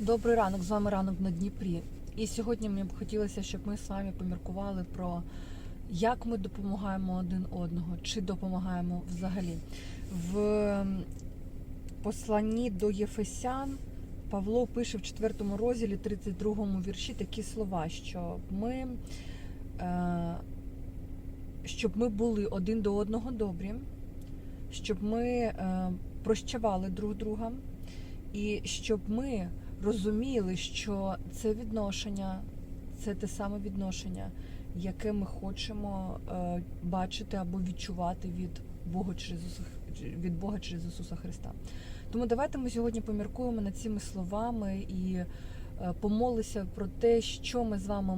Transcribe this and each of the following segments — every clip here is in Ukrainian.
Добрий ранок, з вами ранок на Дніпрі. І сьогодні мені б хотілося, щоб ми з вами поміркували про як ми допомагаємо один одного, чи допомагаємо взагалі. В посланні до Єфесян Павло пише в 4 розділі 32 вірші такі слова, що ми, е, щоб ми були один до одного добрі, щоб ми е, прощавали друг друга, і щоб ми розуміли, що це відношення, це те саме відношення, яке ми хочемо е, бачити або відчувати від Бога через Ісуса, від Бога через Ісуса Христа. Тому давайте ми сьогодні поміркуємо над цими словами і е, помолися про те, що ми з вами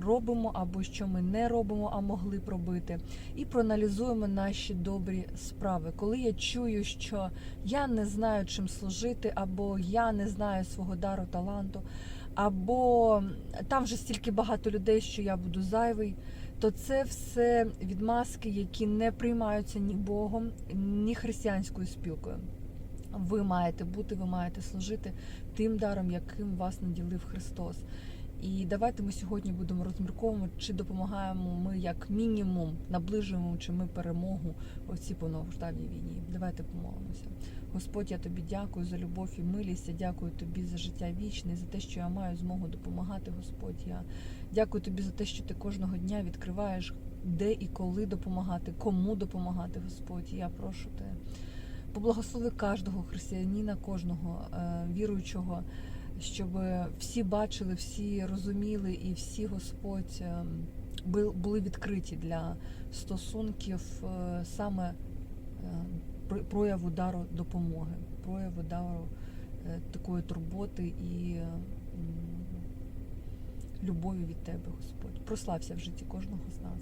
робимо або що ми не робимо, а могли б робити, і проаналізуємо наші добрі справи. Коли я чую, що я не знаю, чим служити, або я не знаю свого дару таланту, або там вже стільки багато людей, що я буду зайвий, то це все відмазки, які не приймаються ні Богом, ні християнською спілкою. Ви маєте бути, ви маєте служити тим даром, яким вас наділив Христос. І давайте ми сьогодні будемо розмірковувати, чи допомагаємо ми як мінімум наближуємо чи ми перемогу у цій повномасштабній війні. Давайте помолимося. Господь, я тобі дякую за любов і милість. Я дякую тобі за життя вічне, за те, що я маю змогу допомагати, Господь. Я дякую тобі за те, що ти кожного дня відкриваєш, де і коли допомагати, кому допомагати, Господь. Я прошу тебе. Поблагослови кожного християнина, кожного е, віруючого, щоб всі бачили, всі розуміли і всі Господь е, були відкриті для стосунків е, саме е, прояву дару допомоги, прояву дару е, такої турботи і любові від Тебе, Господь. Прослався в житті кожного з нас.